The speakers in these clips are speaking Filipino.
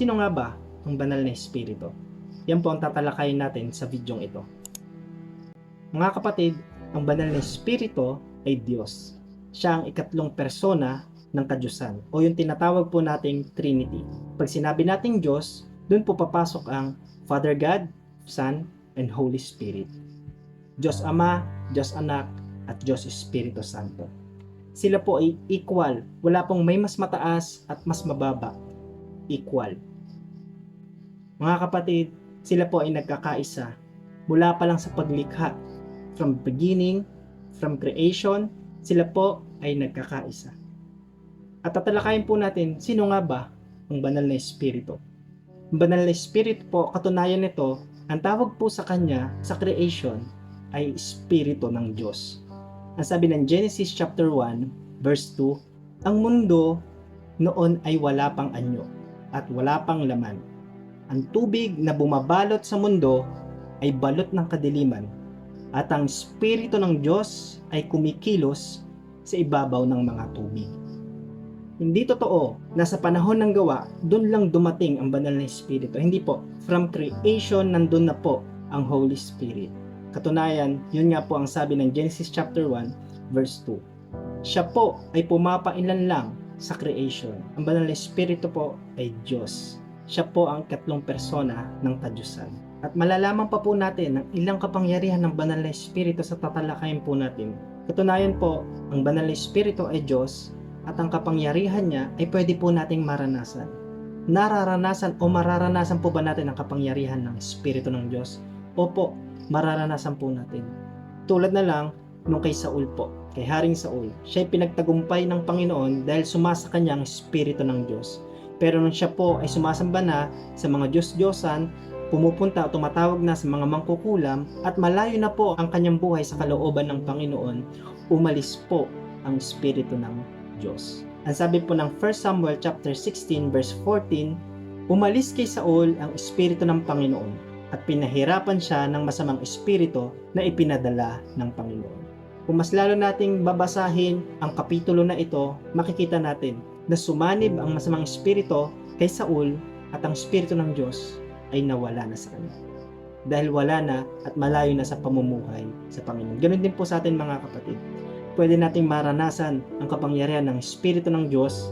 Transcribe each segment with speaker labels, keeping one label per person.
Speaker 1: Sino nga ba ang banal na espiritu? Yan po ang tatalakayin natin sa videong ito. Mga kapatid, ang banal na espiritu ay Diyos. Siya ang ikatlong persona ng kadyusan o yung tinatawag po nating Trinity. Pag sinabi nating Diyos, dun po papasok ang Father God, Son, and Holy Spirit. Diyos Ama, Diyos Anak, at Diyos Espiritu Santo. Sila po ay equal. Wala pong may mas mataas at mas mababa. Equal. Mga kapatid, sila po ay nagkakaisa mula pa lang sa paglikha. From beginning, from creation, sila po ay nagkakaisa. At tatalakayin po natin, sino nga ba ang banal na espiritu? Ang banal na espiritu po, katunayan nito, ang tawag po sa kanya sa creation ay espiritu ng Diyos. Ang sabi ng Genesis chapter 1 verse 2, ang mundo noon ay wala pang anyo at wala pang laman. Ang tubig na bumabalot sa mundo ay balot ng kadiliman at ang espiritu ng Diyos ay kumikilos sa ibabaw ng mga tubig. Hindi totoo na sa panahon ng gawa, doon lang dumating ang banal na espiritu. Hindi po. From creation, nandun na po ang Holy Spirit. Katunayan, yun nga po ang sabi ng Genesis chapter 1, verse 2. Siya po ay pumapailan lang sa creation. Ang banal na espiritu po ay Diyos. Siya po ang katlong persona ng tadyusan. At malalaman pa po natin ang ilang kapangyarihan ng banal na espiritu sa tatalakayin po natin. Katunayan po, ang banal na espiritu ay Diyos at ang kapangyarihan niya ay pwede po nating maranasan. Nararanasan o mararanasan po ba natin ang kapangyarihan ng Espiritu ng Diyos? Opo, mararanasan po natin. Tulad na lang nung kay Saul po, kay Haring Saul. Siya ay pinagtagumpay ng Panginoon dahil sumasa kanya ang Espiritu ng Diyos. Pero nung siya po ay sumasamba na sa mga Diyos-Diyosan, pumupunta o tumatawag na sa mga mangkukulam at malayo na po ang kanyang buhay sa kalooban ng Panginoon, umalis po ang Espiritu ng Diyos. Ang sabi po ng 1 Samuel chapter 16 verse 14, umalis kay Saul ang Espiritu ng Panginoon at pinahirapan siya ng masamang espiritu na ipinadala ng Panginoon. Kung mas lalo nating babasahin ang kapitulo na ito, makikita natin na sumanib ang masamang espiritu kay Saul at ang espiritu ng Diyos ay nawala na sa kanya. Dahil wala na at malayo na sa pamumuhay sa Panginoon. Ganon din po sa atin mga kapatid pwede nating maranasan ang kapangyarihan ng Espiritu ng Diyos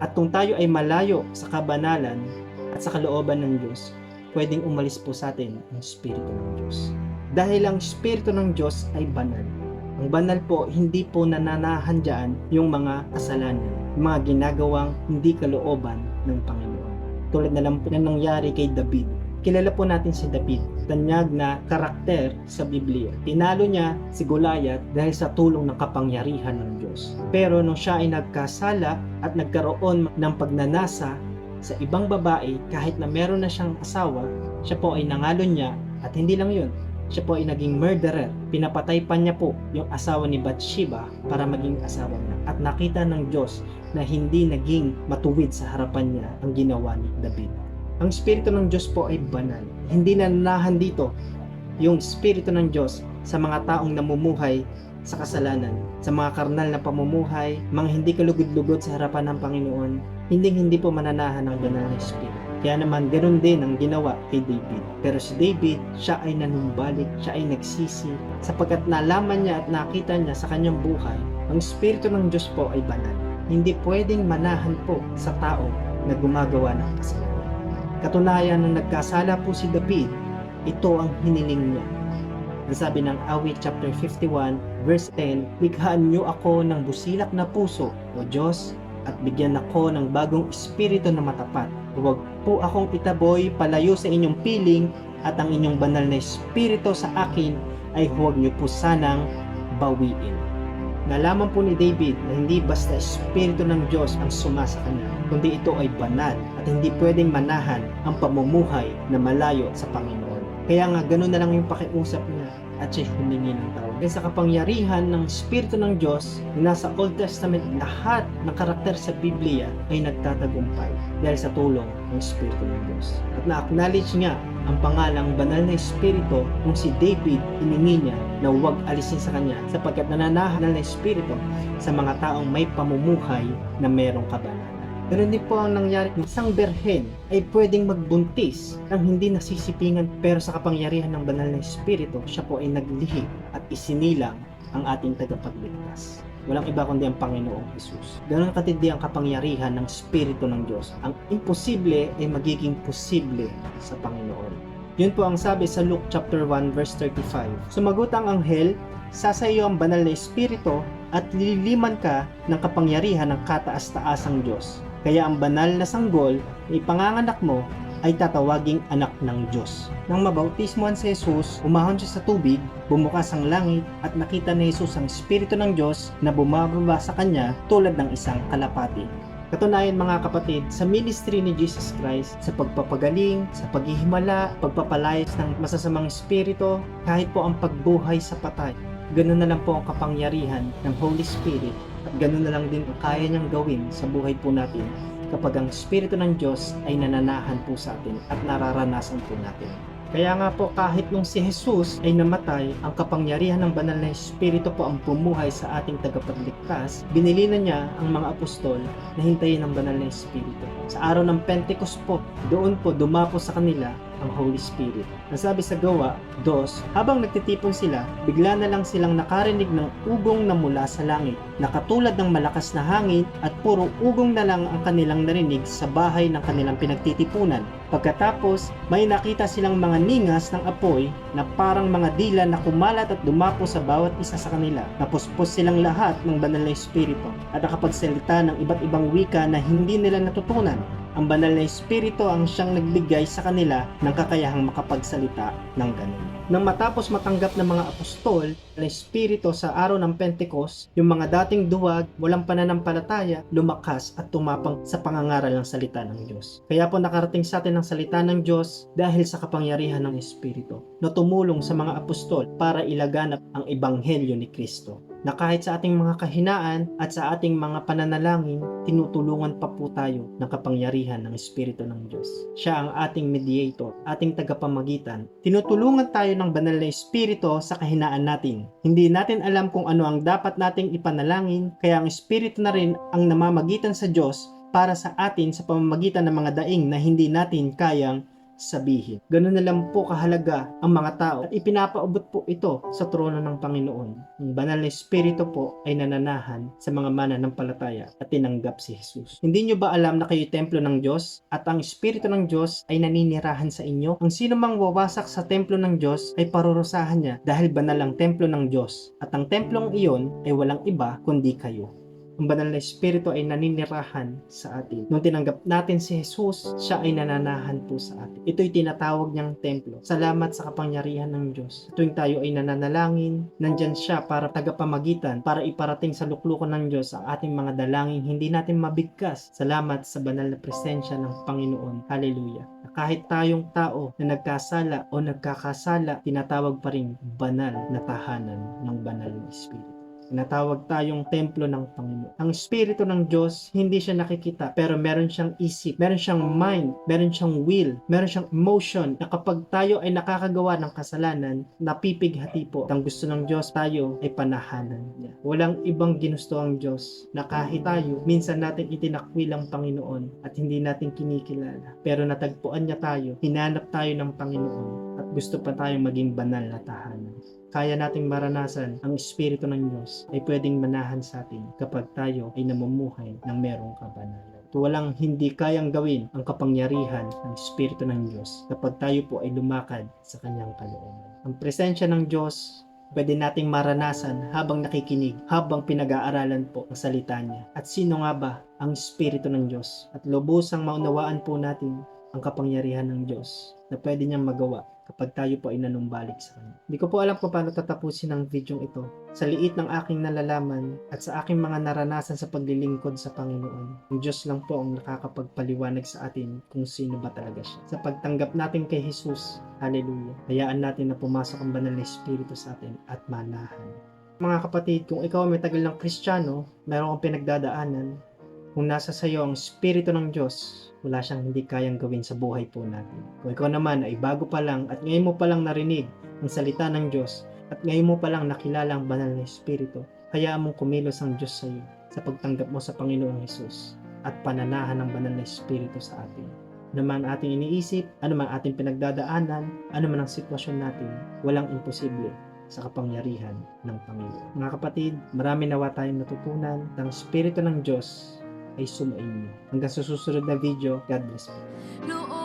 Speaker 1: at kung tayo ay malayo sa kabanalan at sa kalooban ng Diyos, pwedeng umalis po sa atin ang Espiritu ng Diyos. Dahil ang Espiritu ng Diyos ay banal. Ang banal po, hindi po nananahan dyan yung mga kasalanan, yung mga ginagawang hindi kalooban ng Panginoon. Tulad na lang po na nangyari kay David kilala po natin si David, tanyag na karakter sa Biblia. Tinalo niya si Goliath dahil sa tulong ng kapangyarihan ng Diyos. Pero nung siya ay nagkasala at nagkaroon ng pagnanasa sa ibang babae, kahit na meron na siyang asawa, siya po ay nangalo niya at hindi lang yun, siya po ay naging murderer. Pinapatay pa niya po yung asawa ni Bathsheba para maging asawa niya. At nakita ng Diyos na hindi naging matuwid sa harapan niya ang ginawa ni David. Ang Espiritu ng Diyos po ay banal. Hindi nananahan dito yung Espiritu ng Diyos sa mga taong namumuhay sa kasalanan, sa mga karnal na pamumuhay, mga hindi kalugod-lugod sa harapan ng Panginoon, hindi hindi po mananahan ng banal na Espiritu. Kaya naman, ganoon din ang ginawa kay David. Pero si David, siya ay nanumbalik, siya ay nagsisi, sapagkat nalaman niya at nakita niya sa kanyang buhay, ang Espiritu ng Diyos po ay banal. Hindi pwedeng manahan po sa tao na gumagawa ng kasalanan. Katunayan na nagkasala po si David, ito ang hiniling niya. Ang sabi ng awit chapter 51 verse 10, Likhaan niyo ako ng busilak na puso, O Diyos, at bigyan ako ng bagong espiritu na matapat. Huwag po akong itaboy palayo sa inyong piling at ang inyong banal na espiritu sa akin ay huwag niyo po sanang bawiin. Nalaman po ni David na hindi basta espiritu ng Diyos ang sumasa kanya, kundi ito ay banal at hindi pwedeng manahan ang pamumuhay na malayo sa Panginoon. Kaya nga ganun na lang yung pakiusap niya at siya humingi ng tawag. Kaya sa kapangyarihan ng Espiritu ng Diyos na nasa Old Testament, lahat ng karakter sa Biblia ay nagtatagumpay dahil sa tulong ng Espiritu ng Diyos. At na-acknowledge niya ang pangalang banal na Espiritu kung si David iningi niya na huwag alisin sa kanya sapagkat nananahan na Espiritu sa mga taong may pamumuhay na merong kabanalan. Ganun din po ang nangyari ng isang berhen ay pwedeng magbuntis ng hindi nasisipingan pero sa kapangyarihan ng banal na espiritu, siya po ay naglihi at isinilang ang ating tagapagligtas. Walang iba kundi ang Panginoong Jesus. Ganun katindi ang kapangyarihan ng Espiritu ng Diyos. Ang imposible ay magiging posible sa Panginoon. Yun po ang sabi sa Luke chapter 1 verse 35. Sumagot ang anghel, sasayo ang banal na espiritu at lililiman ka ng kapangyarihan ng kataas-taasang Diyos. Kaya ang banal na sanggol na ipanganganak mo ay tatawaging anak ng Diyos. Nang mabautismohan si Jesus, umahon siya sa tubig, bumukas ang langit at nakita ni Jesus ang Espiritu ng Diyos na bumababa sa kanya tulad ng isang kalapati. Katunayan mga kapatid, sa ministry ni Jesus Christ, sa pagpapagaling, sa paghihimala, pagpapalayas ng masasamang espiritu, kahit po ang pagbuhay sa patay, ganun na lang po ang kapangyarihan ng Holy Spirit at ganun na lang din kaya niyang gawin sa buhay po natin kapag ang Espiritu ng Diyos ay nananahan po sa atin at nararanasan po natin. Kaya nga po kahit nung si Jesus ay namatay, ang kapangyarihan ng banal na Espiritu po ang pumuhay sa ating tagapagligtas, binili na niya ang mga apostol na hintayin ang banal na Espiritu. Sa araw ng Pentecost po, doon po dumapo sa kanila ang Holy Spirit. Nasabi sa gawa, dos, habang nagtitipon sila, bigla na lang silang nakarinig ng ugong na mula sa langit, na katulad ng malakas na hangin at puro ugong na lang ang kanilang narinig sa bahay ng kanilang pinagtitipunan. Pagkatapos, may nakita silang mga ningas ng apoy na parang mga dila na kumalat at dumapo sa bawat isa sa kanila. Napuspos silang lahat ng banal na espiritu at nakapagsalita ng iba't ibang wika na hindi nila natutunan. Ang banal na espiritu ang siyang nagbigay sa kanila ng kakayahang makapagsalita ng ganun. Nang matapos matanggap ng mga apostol na espiritu sa araw ng Pentecost, yung mga dating duwag, walang pananampalataya, lumakas at tumapang sa pangangaral ng salita ng Diyos. Kaya po nakarating sa atin ang salita ng Diyos dahil sa kapangyarihan ng Espiritu na tumulong sa mga apostol para ilaganap ang ebanghelyo ni Kristo na kahit sa ating mga kahinaan at sa ating mga pananalangin, tinutulungan pa po tayo ng kapangyarihan ng Espiritu ng Diyos. Siya ang ating mediator, ating tagapamagitan. Tinutulungan tayo ng banal na Espiritu sa kahinaan natin. Hindi natin alam kung ano ang dapat nating ipanalangin, kaya ang Espiritu na rin ang namamagitan sa Diyos para sa atin sa pamamagitan ng mga daing na hindi natin kayang sabihin. Ganun na lang po kahalaga ang mga tao at ipinapaubot po ito sa trono ng Panginoon. Ang banal na Espiritu po ay nananahan sa mga mananampalataya at tinanggap si Jesus. Hindi nyo ba alam na kayo templo ng Diyos at ang Espiritu ng Diyos ay naninirahan sa inyo? Ang sino mang wawasak sa templo ng Diyos ay parurusahan niya dahil banal ang templo ng Diyos at ang templong iyon ay walang iba kundi kayo ang banal na espiritu ay naninirahan sa atin. Nung tinanggap natin si Jesus, siya ay nananahan po sa atin. Ito'y tinatawag niyang templo. Salamat sa kapangyarihan ng Diyos. Tuwing tayo ay nananalangin, nandyan siya para tagapamagitan, para iparating sa luklukan ng Diyos ang ating mga dalangin hindi natin mabigkas. Salamat sa banal na presensya ng Panginoon. Hallelujah. Kahit tayong tao na nagkasala o nagkakasala, tinatawag pa rin banal na tahanan ng banal na Espiritu. Tinatawag tayong templo ng Panginoon. Ang Espiritu ng Diyos, hindi siya nakikita, pero meron siyang isip, meron siyang mind, meron siyang will, meron siyang emotion, na kapag tayo ay nakakagawa ng kasalanan, napipighati po. At ang gusto ng Diyos, tayo ay panahanan niya. Walang ibang ginusto ang Diyos na kahit tayo, minsan natin itinakwil ang Panginoon at hindi natin kinikilala. Pero natagpuan niya tayo, hinanap tayo ng Panginoon at gusto pa tayong maging banal na tahanan kaya nating maranasan ang Espiritu ng Diyos ay pwedeng manahan sa atin kapag tayo ay namumuhay ng merong kabanalan. Walang hindi kayang gawin ang kapangyarihan ng Espiritu ng Diyos kapag tayo po ay lumakad sa kanyang kalooban. Ang presensya ng Diyos pwede nating maranasan habang nakikinig, habang pinag-aaralan po ang salita niya. At sino nga ba ang Espiritu ng Diyos? At lubusang maunawaan po natin ang kapangyarihan ng Diyos na pwede niyang magawa kapag tayo po ay nanumbalik sa Kanya. Hindi ko po alam kung paano tatapusin ang video ito. Sa liit ng aking nalalaman at sa aking mga naranasan sa paglilingkod sa Panginoon, ang Diyos lang po ang nakakapagpaliwanag sa atin kung sino ba talaga siya. Sa pagtanggap natin kay Jesus, Hallelujah, hayaan natin na pumasok ang banal na Espiritu sa atin at manahan. Mga kapatid, kung ikaw ay may tagal ng Kristiyano, meron kang pinagdadaanan, kung nasa sayo ang Espiritu ng Diyos, wala siyang hindi kayang gawin sa buhay po natin. Kung ikaw naman ay bago pa lang at ngayon mo pa lang narinig ang salita ng Diyos at ngayon mo pa lang nakilala ang banal na Espiritu, hayaan mong kumilos ang Diyos sa iyo sa pagtanggap mo sa Panginoong Hesus. at pananahan ng banal na Espiritu sa atin. Ano man ating iniisip, ano man ating pinagdadaanan, ano man ang sitwasyon natin, walang imposible sa kapangyarihan ng Panginoon. Mga kapatid, marami nawa tayong natutunan ng Espiritu ng Diyos ay sumainyo. Hanggang sa susunod na video, God bless.
Speaker 2: Noon